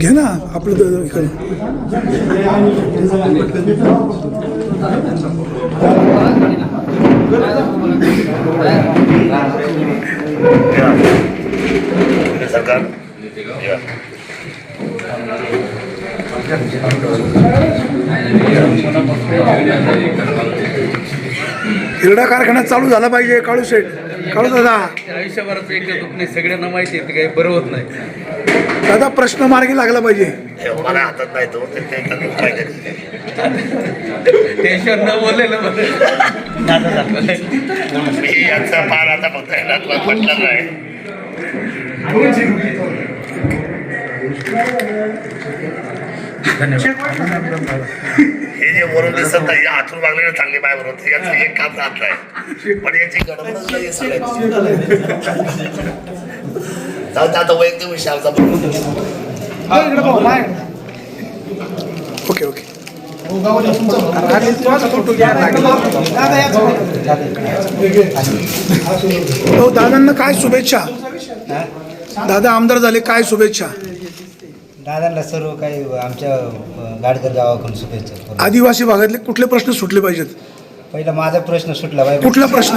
घे ना आपलं इकडे सरकार हिरडा कारखाना चालू झाला पाहिजे काळू शेठ. काळू दादा. आयुष्यभरात एक दुखणे सगळ्यांना माहिती आहे ते काही बरं होत नाही. दादा प्रश्न मार्गी लागला पाहिजे. हे मला हातात नाही तो ते ते त्यांनी पाहिजे टेन्शन न बोललेलं बरं मी यांचा पार आता पटलं नाही. हे जे वरून दिसत नाही या हातून वागलेलं चांगली बाय बरोबर याचं एक काम राहत नाही. पण याची नाही सगळ्याची जाऊ दे, आता वैयक्तिक ओके ओके. हो दादांना काय शुभेच्छा? दादा आमदार झाले काय शुभेच्छा? दादांना सर्व काही आमच्या गाडकर गावाकडून शुभेच्छा. आदिवासी भागातले कुठले प्रश्न सुटले पाहिजेत? पहिला माझा प्रश्न सुटला बाई. कुठला प्रश्न?